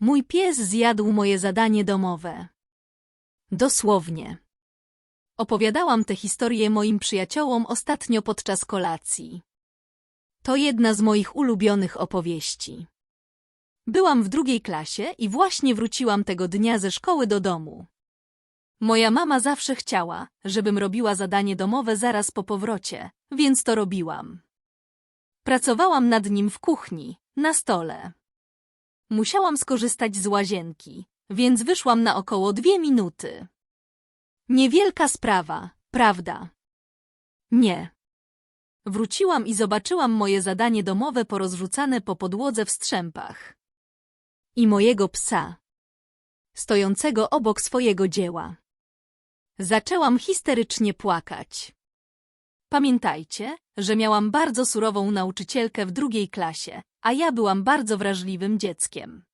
Mój pies zjadł moje zadanie domowe. Dosłownie. Opowiadałam tę historię moim przyjaciołom ostatnio podczas kolacji. To jedna z moich ulubionych opowieści. Byłam w drugiej klasie i właśnie wróciłam tego dnia ze szkoły do domu. Moja mama zawsze chciała, żebym robiła zadanie domowe zaraz po powrocie, więc to robiłam. Pracowałam nad nim w kuchni, na stole. Musiałam skorzystać z łazienki, więc wyszłam na około dwie minuty. Niewielka sprawa, prawda? Nie. Wróciłam i zobaczyłam moje zadanie domowe porozrzucane po podłodze w strzępach. I mojego psa, stojącego obok swojego dzieła. Zaczęłam histerycznie płakać. Pamiętajcie, że miałam bardzo surową nauczycielkę w drugiej klasie, a ja byłam bardzo wrażliwym dzieckiem.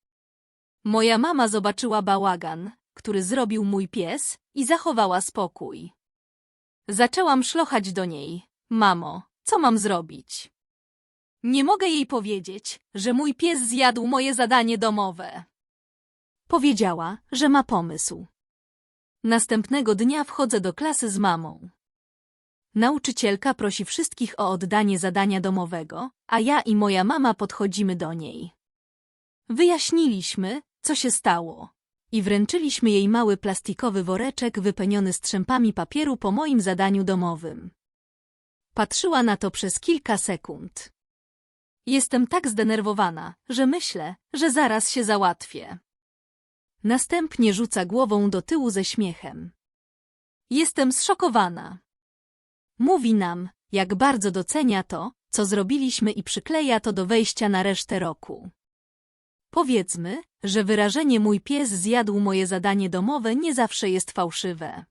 Moja mama zobaczyła bałagan, który zrobił mój pies i zachowała spokój. Zaczęłam szlochać do niej. Mamo, co mam zrobić? Nie mogę jej powiedzieć, że mój pies zjadł moje zadanie domowe. Powiedziała, że ma pomysł. Następnego dnia wchodzę do klasy z mamą. Nauczycielka prosi wszystkich o oddanie zadania domowego, a ja i moja mama podchodzimy do niej. Wyjaśniliśmy, co się stało. I wręczyliśmy jej mały plastikowy woreczek wypełniony strzępami papieru po moim zadaniu domowym. Patrzyła na to przez kilka sekund. Jestem tak zdenerwowana, że myślę, że zaraz się załatwię. Następnie rzuca głową do tyłu ze śmiechem. Jestem zszokowana. Mówi nam, jak bardzo docenia to, co zrobiliśmy i przykleja to do wejścia na resztę roku. Powiedzmy, że wyrażenie mój pies zjadł moje zadanie domowe nie zawsze jest fałszywe.